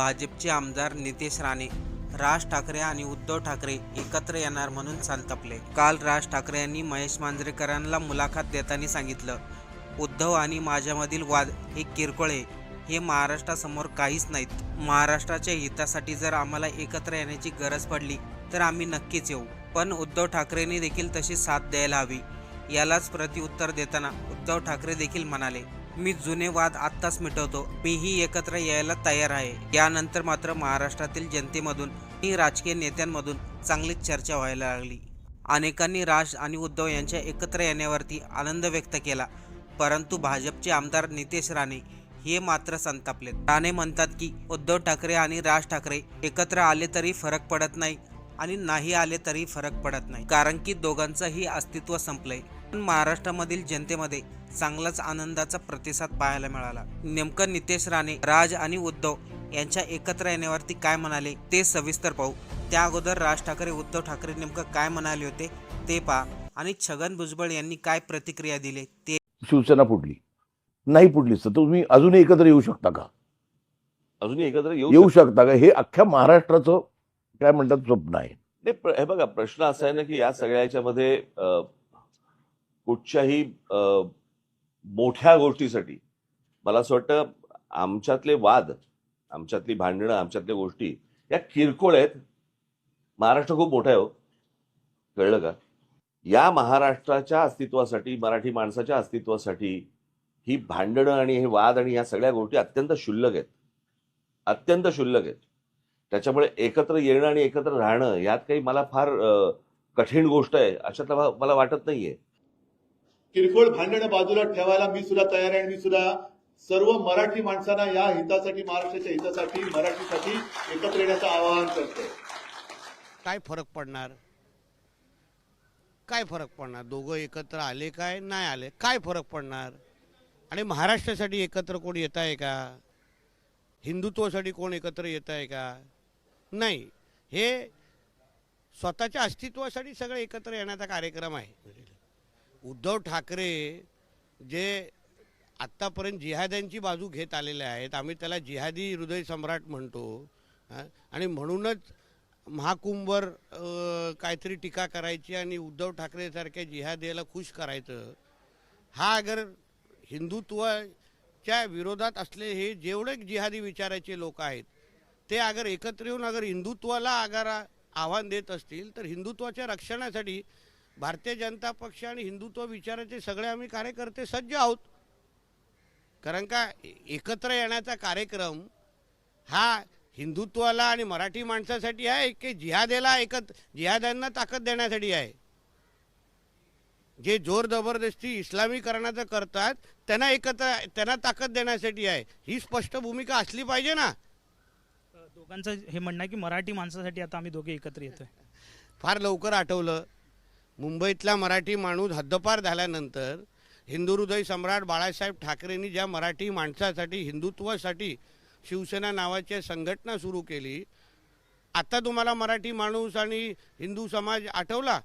भाजपचे आमदार नितेश राणे राज ठाकरे आणि उद्धव ठाकरे एकत्र येणार म्हणून संतपले. काल राज ठाकरे यांनी महेश मांजरेकरांना मुलाखत देताना सांगितलं उद्धव आणि माझ्यामधील वाद हे किरकोळ आहे. हे महाराष्ट्रासमोर काहीच नाहीत. महाराष्ट्राच्या हितासाठी जर आम्हाला एकत्र येण्याची गरज पडली तर आम्ही नक्कीच येऊ. पण उद्धव ठाकरेंनी देखील तशी साथ द्यायला हवी. यालाच प्रतिउत्तर देताना उद्धव ठाकरे देखील म्हणाले मी जुने वाद आत्ताच मिटवतो. मीही एकत्र यायला तयार आहे. यानंतर मात्र महाराष्ट्रातील जनतेमधून आणि राजकीय नेत्यांमधून चांगलीच चर्चा व्हायला लागली. अनेकांनी राज आणि उद्धव यांच्या एकत्र येण्यावरती आनंद व्यक्त केला. परंतु भाजपचे आमदार नितेश राणे हे मात्र संतापले राणे म्हणतात की उद्धव ठाकरे आणि राज ठाकरे एकत्र आले तरी फरक पडत नाही आणि नाही आले तरी फरक पडत नाही. कारण की दोघांचंही अस्तित्व संपलंय. पण महाराष्ट्रामधील जनतेमध्ये चांगलाच आनंदाचा प्रतिसाद पाहायला मिळाला. नेमकं नितेश राणे राज आणि उद्धव यांच्या एकत्र येण्यावरती काय म्हणाले ते सविस्तर पाहू. त्या अगोदर राज ठाकरे उद्धव ठाकरे नेमकं काय म्हणाले होते ते पहा आणि छगन भुजबळ यांनी काय प्रतिक्रिया दिली ते शिवसेना फुटली. नाही फुटलीच तर तुम्ही अजूनही एकत्र येऊ शकता का? अजूनही एकत्र येऊ येऊ शकता. का? हे अख्ख्या महाराष्ट्राचं काय म्हणतात स्वप्न आहे. नाही, प्र- हे बघा प्रश्न असा आहे ना की या सगळ्या याच्यामध्ये कुठच्याही अ, मोठ्या गोष्टीसाठी. मला असं वाटतं आमच्यातले वाद आमच्यातली भांडणं आमच्यातल्या गोष्टी या किरकोळ आहेत. महाराष्ट्र खूप मोठा आहे हो. कळलं का? या महाराष्ट्राच्या अस्तित्वासाठी मराठी माणसाच्या अस्तित्वासाठी ही भांडणं आणि हे वाद आणि या सगळ्या गोष्टी अत्यंत क्षुल्लक आहेत. अत्यंत क्षुल्लक आहेत. त्याच्यामुळे एकत्र येणं आणि एकत्र राहणं यात काही मला फार कठीण गोष्ट आहे. अशातला मला वाटत नाही आहे किरकोळ भांडणं बाजूला ठेवायला मी सुद्धा तयार आहे आणि मी सुद्धा सर्व मराठी माणसांना या हितासाठी महाराष्ट्राच्या हितासाठी मराठीसाठी एकत्र येण्याचं आवाहन करतो काय फरक पडणार? काय फरक पडणार? दोघं एकत्र आले काय? नाही आले. काय फरक पडणार? आणि महाराष्ट्रासाठी एकत्र कोण येत आहे का? हिंदुत्वासाठी कोण एकत्र येत आहे का? नाही. हे स्वतःच्या अस्तित्वासाठी सगळे एकत्र येण्याचा कार्यक्रम आहे. उद्धव ठाकरे जे आत्तापर्यंत जिहाद्यांची बाजू घेत आलेले आहेत आम्ही त्याला जिहादी हृदय सम्राट म्हणतो. आणि म्हणूनच महाकुंभवर काहीतरी टीका करायची आणि उद्धव ठाकरेसारख्या जिहादीला खुश करायचं. हा अगर हिंदुत्वाच्या विरोधात असले हे जेवढे जिहादी विचाराचे लोक आहेत ते अगर एकत्र येऊन अगर हिंदुत्वाला अगर आव्हान देत असतील तर हिंदुत्वाच्या रक्षणासाठी भारतीय जनता पक्ष आणि हिंदुत्व विचाराचे सगळे आम्ही कार्यकर्ते सज्ज आहोत. कारण का एकत्र येण्याचा कार्यक्रम हा हिंदुत्वाला आणि मराठी माणसासाठी आहे की जिहादेला एकत जिहाद्यांना ताकद देण्यासाठी आहे. जे जोर जबरदस्ती इस्लामीकरणाचं करतात त्यांना एकत्र त्यांना ताकद देण्यासाठी आहे. ही स्पष्ट भूमिका असली पाहिजे ना. दोघांचं हे म्हणणं आहे की मराठी माणसासाठी आता आम्ही दोघे एकत्र येतोय. फार लवकर आठवलं. मुंबईतला मराठी माणूस हद्दपार झाल्यानंतर हिंदुहृदय सम्राट बाळासाहेब ठाकरेंनी ज्या मराठी माणसासाठी हिंदुत्वासाठी शिवसेना नावाची संघटना सुरू केली आता तुम्हाला मराठी माणूस आणि हिंदू समाज आठवला?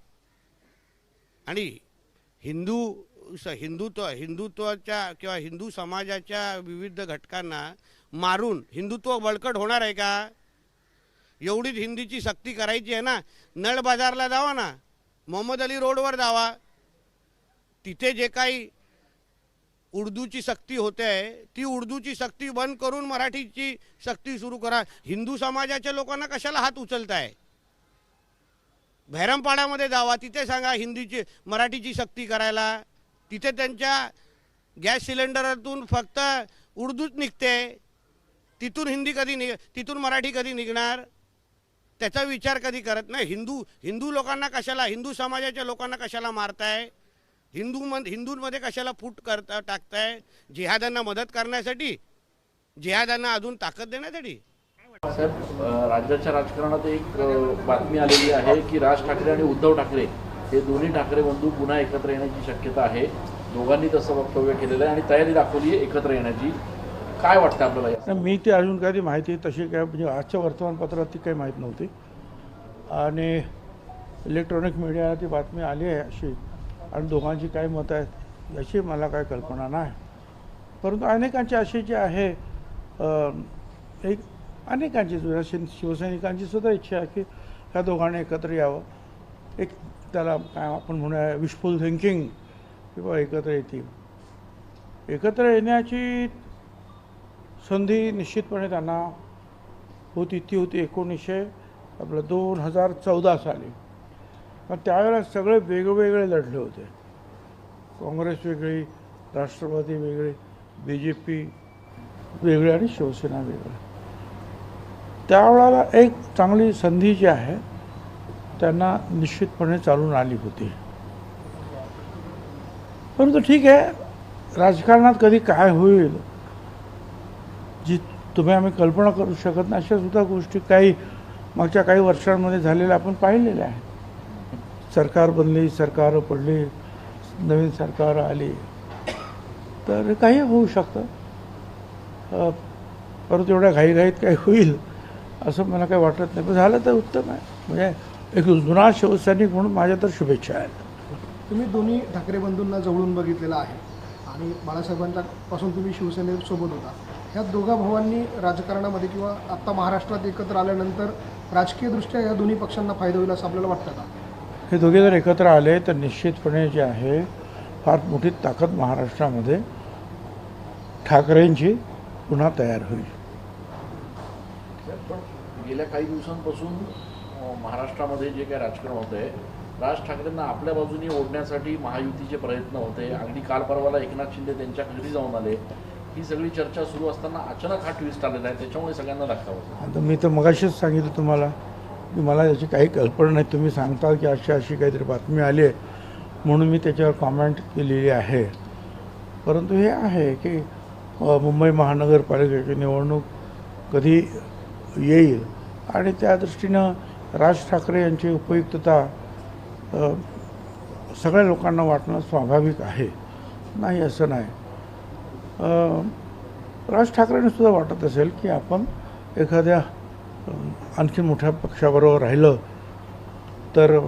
आणि हिंदू स हिंदुत्व हिंदुत्वाच्या किंवा हिंदू समाजाच्या विविध घटकांना मारून हिंदुत्व बळकट होणार आहे का? एवढीच हिंदीची सक्ती करायची आहे ना? नळ बाजारला जावा ना. मोहम्मद अली रोडवर जावा. तिथे जे काही उर्दूची सक्ती होते आहे ती उर्दूची सक्ती बंद करून मराठीची सक्ती सुरू करा. हिंदू समाजाच्या लोकांना कशाला हात उचलताय? भैरमपाड्यामध्ये जावा तिथे सांगा हिंदीची मराठीची सक्ती करायला. तिथे त्यांच्या गॅस सिलेंडरातून फक्त उर्दूच निघते. तिथून हिंदी कधी निघ तिथून मराठी कधी निघणार? त्याचा विचार कधी करत नाही. हिंदू हिंदू लोकांना कशाला हिंदू समाजाच्या लोकांना कशाला मारताय? हिंदू मन हिंदूंमध्ये कशाला फूट करता टाकताय? जिहादांना मदत करण्यासाठी? जिहादांना अजून ताकद देण्यासाठी? साहेब राज्याच्या राजकारणात एक बातमी आलेली आहे की राज ठाकरे आणि उद्धव ठाकरे हे दोन्ही ठाकरे बंधू पुन्हा एकत्र येण्याची शक्यता आहे. दोघांनी तसं वक्तव्य केलेलं आहे आणि तयारी दाखवली आहे एकत्र येण्याची. काय वाटतं आपल्याला मी ती अजून काही माहिती तशी काय म्हणजे आजच्या वर्तमानपत्रात ती काही माहीत नव्हती. आणि इलेक्ट्रॉनिक मीडियाला ती बातमी आली आहे अशी. आणि दोघांची काय मतं आहेत याची मला काय कल्पना नाही. परंतु अनेकांची अशी जी आहे एक अनेकांची जुन्या शिव शिवसैनिकांची सुद्धा इच्छा आहे की ह्या दोघांनी एकत्र यावं. एक त्याला काय आपण म्हणूया विशफुल थिंकिंग किंवा एकत्र येतील. एकत्र येण्याची संधी निश्चितपणे त्यांना होती ती होती एकोणीसशे आपलं दोन हजार चौदा साली. पण त्यावेळेला सगळे वेगवेगळे लढले होते. काँग्रेस वेगळी राष्ट्रवादी वेगळी बी जे पी वेगळी आणि शिवसेना वेगळी. त्यावेळेला एक चांगली संधी जी आहे त्यांना निश्चितपणे चालून आली होती. परंतु ठीक आहे राजकारणात कधी काय होईल तुम्ही आम्ही कल्पना करू शकत नाही. अशा सुद्धा गोष्टी काही मागच्या काही वर्षांमध्ये झालेल्या आपण पाहिलेल्या आहेत. सरकार बनली सरकार पडली नवीन सरकार आली. तर काही होऊ शकतं. परत एवढ्या घाईघाईत काही होईल असं मला काही वाटत नाही. पण झालं तर उत्तम आहे. म्हणजे एक जुना शिवसैनिक म्हणून माझ्या तर शुभेच्छा आहेत. तुम्ही दोन्ही ठाकरे बंधूंना जवळून बघितलेलं आहे. आणि बाळासाहेबांच्या पासून तुम्ही शिवसेनेसोबत होता. ह्या दोघा भावांनी राजकारणामध्ये किंवा आत्ता महाराष्ट्रात एकत्र आल्यानंतर राजकीयदृष्ट्या या दोन्ही पक्षांना फायदा होईल असं आपल्याला वाटतं का? हे दोघे जर एकत्र आले तर निश्चितपणे जे आहे फार मोठी ताकद महाराष्ट्रामध्ये ठाकरेंची पुन्हा तयार होईल. पण गेल्या काही दिवसांपासून महाराष्ट्रामध्ये जे काही राजकारण होत आहे राज ठाकरेंना आपल्या बाजूने ओढण्यासाठी महायुतीचे प्रयत्न होते. अगदी काल परवाला एकनाथ शिंदे त्यांच्या घरी जाऊन आले. ही सगळी चर्चा सुरू असताना अचानक हा ट्विस्ट आलेला आहे त्याच्यामुळे सगळ्यांना धक्का आता मी तर मगाशीच सांगितलं तुम्हाला की मला याची काही कल्पना नाही. तुम्ही सांगता की अशी अशी काहीतरी बातमी आली आहे म्हणून मी त्याच्यावर कॉमेंट केलेली आहे. परंतु हे आहे की मुंबई महानगरपालिकेची निवडणूक कधी येईल आणि त्या दृष्टीनं राज ठाकरे यांची उपयुक्तता सगळ्या लोकांना वाटणं स्वाभाविक आहे. नाही असं नाही. राज ठाकरेंना सुद्धा वाटत असेल की आपण एखाद्या आणखी मोठ्या पक्षाबरोबर राहिलं तर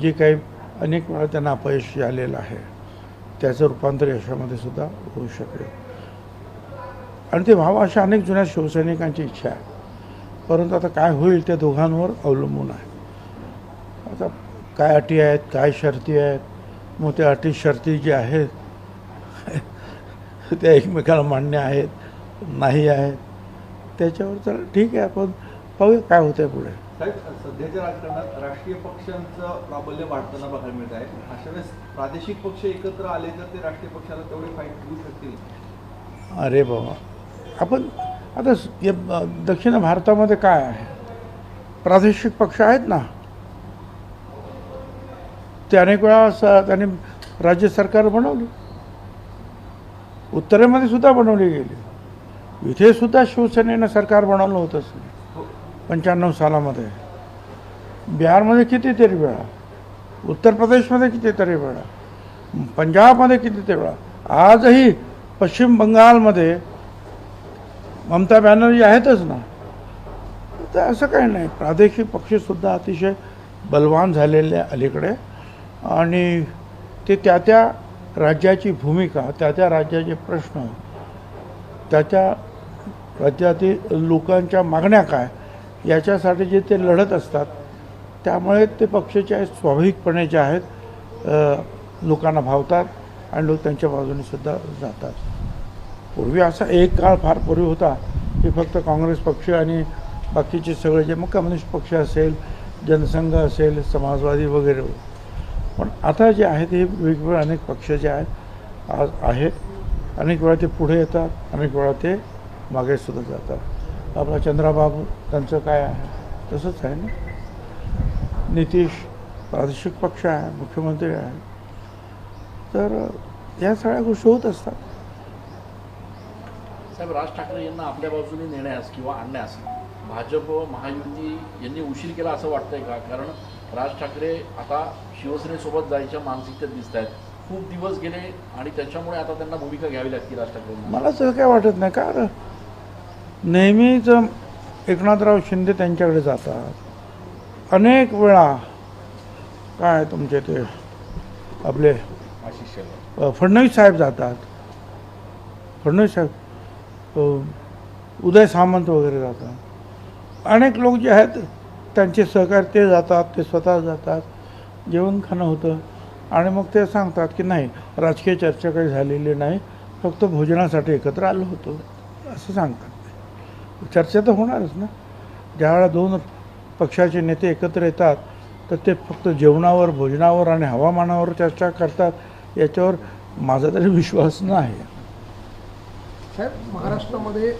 जे काही अनेक वेळा त्यांना अपयश आलेलं आहे त्याचं रूपांतर यशामध्ये सुद्धा होऊ शकेल. आणि ते व्हावं अशा अनेक जुन्या शिवसैनिकांची इच्छा आहे. परंतु आता काय होईल त्या दोघांवर अवलंबून आहे. आता काय अटी आहेत काय शर्ती आहेत? मग त्या अटी शर्ती ज्या आहेत त्या एकमेकाला मान्य आहेत नाही आहेत. त्याच्यावर तर ठीक आहे आपण पाहूया काय होतंय पुढे. साहेब सध्याच्या राजकारणात राष्ट्रीय पक्षांचं प्राबल्य वाढताना बघायला मिळत आहे. अशा वेळेस प्रादेशिक पक्ष एकत्र आले तर ते राष्ट्रीय पक्षाला तेवढे फाईट देऊ शकतील? अरे बाबा. आपण आता दक्षिण भारतामध्ये काय आहे? प्रादेशिक पक्ष आहेत ना? ते अनेक वेळा त्याने राज्य सरकार बनवली. उत्तरेमध्ये सुद्धा बनवली गेली. इथे सुद्धा शिवसेनेनं सरकार बनवलं होतंच. पंच्याण्णव सालामध्ये. बिहारमध्ये कितीतरी वेळा उत्तर प्रदेशमध्ये कितीतरी वेळा पंजाबमध्ये कितीतरी वेळा आजही पश्चिम बंगालमध्ये ममता बॅनर्जी आहेतच ना. तर असं काही नाही. प्रादेशिक पक्षसुद्धा अतिशय बलवान झालेले आहे अलीकडे. आणि ते त्या त्या राज्याची भूमिका त्या त्या राज्याचे प्रश्न त्या त्या राज्यातील लोकांच्या मागण्या काय याच्यासाठी जे ते लढत असतात त्यामुळे ते पक्षाचे स्वाभाविकपणे जे आहेत लोकांना भावतात आणि लोक त्यांच्या बाजूने सुद्धा जातात. पूर्वी असा एक काळ फार पूर्वी होता की फक्त काँग्रेस पक्ष आणि बाकीचे सगळे जे मग कम्युनिस्ट पक्ष असेल जनसंघ असेल समाजवादी वगैरे पण आता जे आहेत हे वेगवेगळे अनेक पक्ष जे आहेत आज आहेत अनेक वेळा ते पुढे येतात अनेक वेळा ते मागे सुद्धा जातात. आपला चंद्राबाबू त्यांचं काय आहे? तसंच आहे ना? नितीश प्रादेशिक पक्ष आहे मुख्यमंत्री आहे. तर या सगळ्या गोष्टी होत असतात. साहेब राज ठाकरे यांना आपल्या बाजूने नेण्यास किंवा आणण्यास भाजप महायुती यांनी उशीर केला असं वाटतंय का? कारण राज ठाकरे आता शिवसेनेसोबत जायच्या मानसिकतेत दिसत आहेत खूप दिवस गेले आणि त्याच्यामुळे आता त्यांना भूमिका घ्यावी लागते राज ठाकरेंना मला तसं काय वाटत नाही कारण नेहमीच एकनाथराव शिंदे त्यांच्याकडे जातात. अनेक वेळा काय तुमचे ते आपले फडणवीस साहेब जातात. फडणवीस साहेब उदय सामंत वगैरे जातात. अनेक लोक जे आहेत त्यांचे सहकार ते जातात ते स्वतः जातात जेवण खाणं होतं. आणि मग ते सांगतात की नाही राजकीय चर्चा काही झालेली नाही फक्त भोजनासाठी एकत्र आलो होतो. असं सांगतात चर्चा तर होणारच ना. ज्यावेळेला दोन पक्षाचे नेते एकत्र येतात तर ते फक्त जेवणावर भोजनावर आणि हवामानावर चर्चा करतात याच्यावर माझा तरी विश्वास नाही. साहेब महाराष्ट्रामध्ये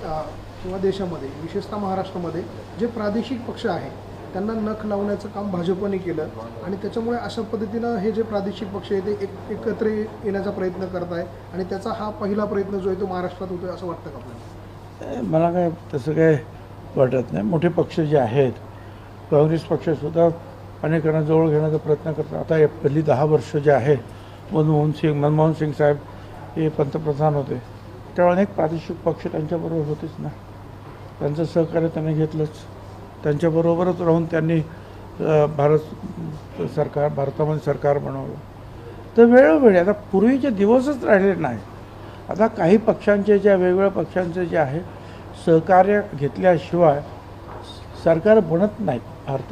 किंवा देशामध्ये विशेषतः महाराष्ट्रामध्ये जे प्रादेशिक पक्ष आहे त्यांना नख लावण्याचं काम भाजपने केलं आणि त्याच्यामुळे अशा पद्धतीनं हे जे प्रादेशिक पक्ष आहे ते एक एकत्र येण्याचा प्रयत्न करत आहे आणि त्याचा हा पहिला प्रयत्न जो आहे तो महाराष्ट्रात होतो असं वाटतं का आपल्याला? मला काय तसं काय वाटत नाही. मोठे पक्ष जे आहेत काँग्रेस पक्षसुद्धा अनेकांना जवळ घेण्याचा प्रयत्न करतात. आता पहिली दहा वर्ष जे आहे मनमोहन सिंग मनमोहन सिंग साहेब हे पंतप्रधान होते. त्यावेळी अनेक प्रादेशिक पक्ष त्यांच्याबरोबर होतेच ना. त्यांचं सहकार्य त्यांनी घेतलंच. त्यांच्याबरोबरच राहून त्यांनी भारत सरकार भारतामध्ये सरकार बनवलं. तर वेळोवेळी आता पूर्वीचे दिवसच राहिले नाही आता काही पक्षांचे ज्या वेगवेगळ्या पक्षांचे जे आहे सहकार्य घेतल्याशिवाय सरकार बनत नाहीत. भारत